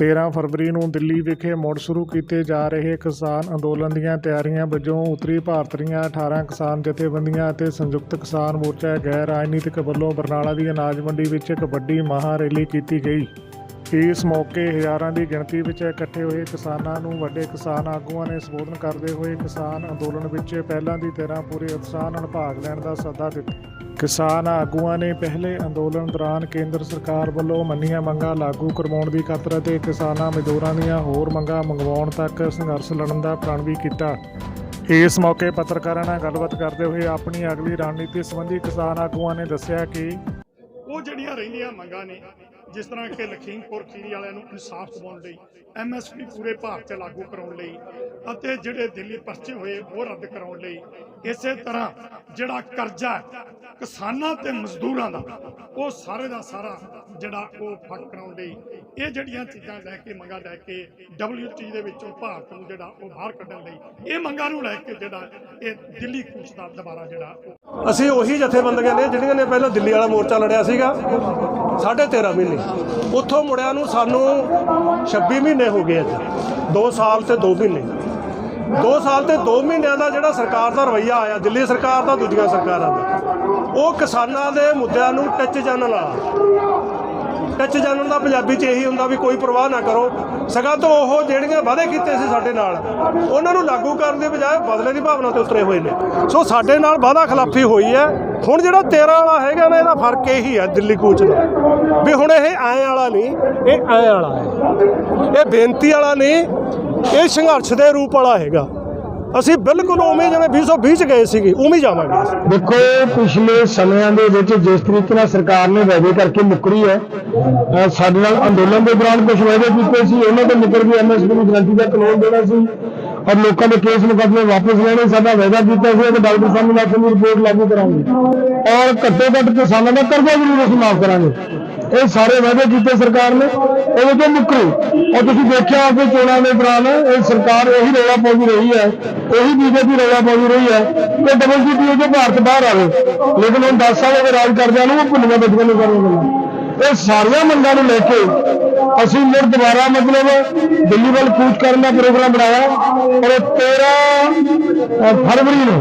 13 ਫਰਵਰੀ ਨੂੰ ਦਿੱਲੀ ਵਿਖੇ ਮੁੜ ਸ਼ੁਰੂ ਕੀਤੇ ਜਾ ਰਹੇ ਕਿਸਾਨ ਅੰਦੋਲਨ ਦੀਆਂ ਤਿਆਰੀਆਂ ਵਜੋਂ ਉੱਤਰੀ ਭਾਰਤ ਦੀਆਂ 18 ਕਿਸਾਨ ਜਥੇਬੰਦੀਆਂ ਅਤੇ ਸੰਯੁਕਤ ਕਿਸਾਨ ਮੋਰਚਾ ਗੈਰ ਰਾਜਨੀਤਿਕ ਵੱਲੋਂ ਬਰਨਾਲਾ ਦੀ ਅਨਾਜ ਮੰਡੀ ਵਿੱਚ ਇੱਕ ਵੱਡੀ ਮਹਾਂ ਰੈਲੀ ਕੀਤੀ ਗਈ। ਇਸ ਮੌਕੇ ਹਜ਼ਾਰਾਂ ਦੀ ਗਿਣਤੀ ਵਿੱਚ ਇਕੱਠੇ ਹੋਏ ਕਿਸਾਨਾਂ ਨੂੰ ਵੱਡੇ ਕਿਸਾਨ ਆਗੂਆਂ ਨੇ ਸੰਬੋਧਨ ਕਰਦੇ ਹੋਏ ਕਿਸਾਨ ਅੰਦੋਲਨ ਵਿੱਚ ਪਹਿਲਾਂ ਦੀ ਤਰ੍ਹਾਂ ਪੂਰੇ ਉਤਸ਼ਾਹ ਨਾਲ ਭਾਗ ਲੈਣ ਦਾ ਸੱਦਾ ਦਿੱਤਾ। ਕਿਸਾਨ ਆਗੂਆਂ ਨੇ ਪਹਿਲੇ ਅੰਦੋਲਨ ਦੌਰਾਨ ਕੇਂਦਰ ਸਰਕਾਰ ਵੱਲੋਂ ਮੰਨੀਆਂ ਮੰਗਾਂ ਲਾਗੂ ਕਰਵਾਉਣ ਦੀ ਖਾਤਰ ਅਤੇ ਕਿਸਾਨਾਂ ਮਜ਼ਦੂਰਾਂ ਦੀਆਂ ਹੋਰ ਮੰਗਾਂ ਮੰਗਵਾਉਣ ਤੱਕ ਸੰਘਰਸ਼ ਲੜਨ ਦਾ ਪ੍ਰਣ ਵੀ ਕੀਤਾ। ਇਸ ਮੌਕੇ ਪੱਤਰਕਾਰਾਂ ਨਾਲ ਗੱਲਬਾਤ ਕਰਦੇ ਹੋਏ ਆਪਣੀ ਅਗਲੀ ਰਣਨੀਤੀ ਸੰਬੰਧੀ ਕਿਸਾਨ ਆਗੂਆਂ ਨੇ ਦੱਸਿਆ ਕਿ ਉਹ ਜਿਹੜੀਆਂ ਰਹਿੰਦੀਆਂ ਮੰਗਾਂ ਨੇ ਜਿਸ ਤਰ੍ਹਾਂ ਕਿ ਲਖੀਮਪੁਰ ਖੀਰੀ ਵਾਲਿਆਂ ਨੂੰ ਇਨਸਾਫ ਦਿਵਾਉਣ ਲਈ ਐਮਐਸਪੀ ਪੂਰੇ ਭਾਰਤ 'ਚ ਲਾਗੂ ਕਰਾਉਣ ਲਈ ਅਤੇ ਜਿਹੜੇ ਦਿੱਲੀ ਪਰਚੇ ਹੋਏ ਉਹ ਰੱਦ ਕਰਾਉਣ ਲਈ, ਇਸੇ ਤਰ੍ਹਾਂ ਜਿਹੜਾ ਕਰਜ਼ਾ ਕਿਸਾਨਾਂ ਤੇ ਮਜ਼ਦੂਰਾਂ ਦਾ, ਉਹ ਸਾਰੇ ਦਾ ਸਾਰਾ ਜਿਹੜਾ ਉਹ ਫੱਕ ਕਰਾਉਣ ਲਈ, ਇਹ ਜਿਹੜੀਆਂ ਚੀਜ਼ਾਂ ਲੈ ਕੇ ਮੰਗਾਂ ਲੈ ਕੇ WTO ਦੇ ਵਿੱਚੋਂ ਭਾਰਤ ਨੂੰ ਜਿਹੜਾ ਉਹ ਬਾਹਰ ਕੱਢਣ ਲਈ, ਇਹ ਮੰਗਾਂ ਨੂੰ ਲੈ ਕੇ ਜਿਹੜਾ ਇਹ ਦਿੱਲੀ ਕੂਚ ਦਾ ਦੁਬਾਰਾ ਜਿਹੜਾ ਅਸੀਂ ਉਹੀ ਜਥੇਬੰਦੀਆਂ ਨੇ ਜਿਹੜੀਆਂ ਨੇ ਪਹਿਲਾਂ ਦਿੱਲੀ ਵਾਲਾ ਮੋਰਚਾ ਲੜਿਆ ਸੀਗਾ। ਸਾਢੇ 13 ਮਹੀਨੇ। ਉੱਥੋਂ ਮੁੜਿਆ ਨੂੰ ਸਾਨੂੰ 26 ਮਹੀਨੇ ਹੋ ਗਏ ਅੱਜ 2 ਸਾਲ ਤੇ 2 ਮਹੀਨੇ। 2 ਸਾਲ ਤੇ 2 ਮਹੀਨਿਆਂ ਦਾ ਜਿਹੜਾ ਸਰਕਾਰ ਦਾ ਰਵਈਆ ਆਇਆ, ਦਿੱਲੀ ਸਰਕਾਰ ਦਾ, ਦੂਜੀਆਂ ਸਰਕਾਰਾਂ ਦਾ, ਉਹ ਕਿਸਾਨਾਂ ਦੇ ਮੁੱਦਿਆਂ ਨੂੰ ਟੱਚ ਜਾਣਨ ਵਾਲਾ। ਟੱਚ ਜਾਣਨ ਦਾ ਪੰਜਾਬੀ 'ਚ ਇਹੀ ਹੁੰਦਾ ਵੀ ਕੋਈ ਪਰਵਾਹ ਨਾ ਕਰੋ। ਸਗੋਂ ਤੋਂ ਉਹ ਜਿਹੜੀਆਂ ਵਾਅਦੇ ਕੀਤੇ ਸੀ ਸਾਡੇ ਨਾਲ, ਉਹਨਾਂ ਨੂੰ ਲਾਗੂ ਕਰਨ ਦੀ ਬਜਾਏ ਬਦਲੇ ਦੀ ਭਾਵਨਾ ਤੇ ਉਤਰੇ ਹੋਏ ਨੇ। ਸੋ ਸਾਡੇ ਨਾਲ ਵਾਅਦਾ ਖਿਲਾਫੀ ਹੋਈ ਹੈ। ਹੁਣ ਜਿਹੜਾ 13 ਵਾਲਾ ਹੈਗਾ ਨਾ, ਇਹਦਾ ਫ਼ਰਕ ਇਹੀ ਹੈ ਦਿੱਲੀ ਕੂਚ ਦਾ। ਵੀ ਹੁਣ ਇਹ ਐਂ ਵਾਲਾ ਨਹੀਂ, ਇਹ ਐਂ ਵਾਲਾ ਹੈ। ਇਹ ਬੇਨਤੀ ਵਾਲਾ ਨਹੀਂ, ਇਹ ਸੰਘਰਸ਼ ਦੇ ਰੂਪ ਵਾਲਾ ਹੈਗਾ। ਅਸੀਂ ਬਿਲਕੁਲ ਉਵੇਂ ਜਿਵੇਂ 2020 ਚ ਗਏ ਸੀਗੇ, ਉਵੇਂ ਜਾਵਾਂਗੇ ਦੇਖੋ ਪਿਛਲੇ ਸਮਿਆਂ ਦੇ ਵਿੱਚ ਜਿਸ ਤਰੀਕੇ ਨਾਲ ਸਰਕਾਰ ਨੇ ਵਾਅਦੇ ਕਰਕੇ ਮੁੱਕਰੀ ਹੈ ਸਾਡੇ ਨਾਲ ਅੰਦੋਲਨ ਦੇ ਦੌਰਾਨ ਕੁਝ ਵਾਅਦੇ ਕੀਤੇ ਸੀ, ਉਹਨਾਂ ਦੇ ਮੁੱਕਰ ਵੀ ਐਮਐਸਪੀ ਨੂੰ ਗਰੰਟੀ ਦਾ ਕਾਨੂੰਨ ਦੇਣਾ ਸੀ ਔਰ ਲੋਕਾਂ ਦੇ ਕੇਸ ਮੁਕੱਦਮੇ ਵਾਪਸ ਲੈਣੇ, ਸਾਡਾ ਵਾਅਦਾ ਕੀਤਾ ਸੀ ਕਿ ਡਾਕਟਰ ਸਾਹਮਣੇ ਦੀ ਰਿਪੋਰਟ ਲਾਗੂ ਕਰਾਂਗੇ। ਔਰ ਘੱਟੋ ਘੱਟ ਕਿਸਾਨਾਂ ਦਾ ਕਰਜ਼ਾ ਜ਼ਰੂਰ ਅਸੀਂ ਮਾਫ ਕਰਾਂਗੇ। ਇਹ ਸਾਰੇ ਵਾਅਦੇ ਕੀਤੇ ਸਰਕਾਰ ਨੇ, ਉਹਦੇ ਤੋਂ ਮੁੱਕਰੀ। ਔਰ ਤੁਸੀਂ ਦੇਖਿਆ ਕਿ ਚੋਣਾਂ ਦੇ ਦੌਰਾਨ ਇਹ ਸਰਕਾਰ ਇਹੀ ਰੌਲਾ ਪਾਉਂਦੀ ਰਹੀ ਹੈ, ਇਹੀ ਬੀਜੇਪੀ ਰੌਲਾ ਪਾਉਂਦੀ ਰਹੀ ਹੈ ਕਿ ਡਬਲ ਜੀਪੀਓ ਜੋ ਭਾਰਤ ਬਾਹਰ ਆਵੇ। ਲੇਕਿਨ ਹੁਣ 10 ਸਾਲ ਹੋ ਰਾਜ ਕਰਦਿਆਂ ਨੂੰ ਉਹ ਭੁੱਲੀਆਂ ਬੱਚੀਆਂ ਨੂੰ ਕਰਨ ਇਹ ਸਾਰੀਆਂ ਮੰਗਾਂ ਨੂੰ ਲੈ ਕੇ ਅਸੀਂ ਮੁੜ ਦੁਬਾਰਾ ਮਤਲਬ ਦਿੱਲੀ ਵੱਲ ਕੂਚ ਕਰਨ ਦਾ ਪ੍ਰੋਗਰਾਮ ਬਣਾਇਆ। ਔਰ 13 ਫਰਵਰੀ ਨੂੰ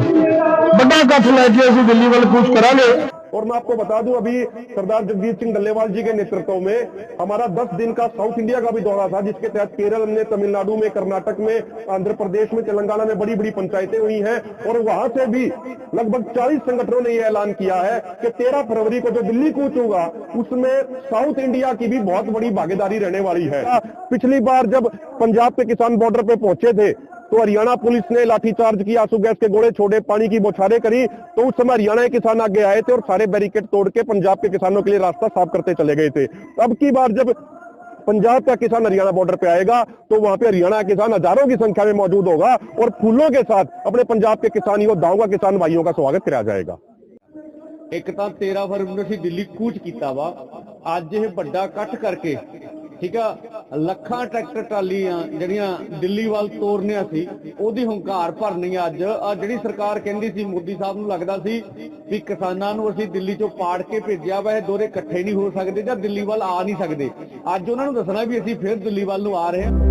ਵੱਡਾ ਇਕੱਠ ਲੈ ਕੇ ਅਸੀਂ ਦਿੱਲੀ ਵੱਲ ਕੂਚ ਕਰਾਂਗੇ। और मैं आपको बता दूँ, अभी सरदार जगजीत सिंह डल्लेवाल जी के नेतृत्व में हमारा 10 दिन का साउथ इंडिया का भी दौरा था, जिसके तहत केरल में तमिलनाडु में, कर्नाटक में, आंध्र प्रदेश में, तेलंगाना में बड़ी बड़ी पंचायतें हुई हैं, और वहाँ से भी लगभग 40 संगठनों ने यह ऐलान किया है कि 13 फरवरी को जो दिल्ली कूच होगा, उसमें साउथ इंडिया की भी बहुत बड़ी भागीदारी रहने वाली है। पिछली बार जब पंजाब के किसान बॉर्डर पे पहुँचे थे तो हरियाणा पुलिस ने लाठीचार्ज किया आंसू गैस के गोले छोड़े पानी की बौछारें करी तो उस समय हरियाणा के किसान आगे आए थे और सारे बैरिकेड तोड़ के पंजाब के किसानों के लिए रास्ता साफ करते चले गए थे अब की बार जब पंजाब का किसान हरियाणा बॉर्डर पे आएगा तो वहां पे हरियाणा का किसान हजारों की संख्या में मौजूद होगा और फूलों के साथ अपने पंजाब के किसान योद्धाओं का किसान भाइयों का स्वागत किया जाएगा ਇੱਕ ਤਾਂ 13 ਫਰਵਰੀ ਨੂੰ ਅਸੀਂ ਦਿੱਲੀ ਕੂਚ ਕੀਤਾ ਵਾ ਅੱਜ ਇਹ ਵੱਡਾ ਇਕੱਠ ਕਰਕੇ ਠੀਕ ਆ ਲੱਖਾਂ ਟਰੈਕਟਰ ਟਰਾਲੀਆਂ ਜਿਹੜੀਆਂ ਦਿੱਲੀ ਵੱਲ ਤੋਰਨੀਆਂ ਸੀ, ਉਹਦੀ ਹੰਕਾਰ ਭਰਨੀ ਅੱਜ। ਆ ਜਿਹੜੀ ਸਰਕਾਰ ਕਹਿੰਦੀ ਸੀ, ਮੋਦੀ ਸਾਹਿਬ ਨੂੰ ਲੱਗਦਾ ਸੀ ਵੀ ਕਿਸਾਨਾਂ ਨੂੰ ਅਸੀਂ ਦਿੱਲੀ ਚੋਂ ਪਾੜ ਕੇ ਭੇਜਿਆ ਵਾ, ਇਹ ਦੋਰੇ ਇਕੱਠੇ ਨਹੀਂ ਹੋ ਸਕਦੇ ਜਾਂ ਦਿੱਲੀ ਵੱਲ ਆ ਨਹੀਂ ਸਕਦੇ। ਅੱਜ ਉਹਨਾਂ ਨੂੰ ਦੱਸਣਾ ਵੀ ਅਸੀਂ ਫਿਰ ਦਿੱਲੀ ਵੱਲ ਨੂੰ ਆ ਰਹੇ ਹਾਂ।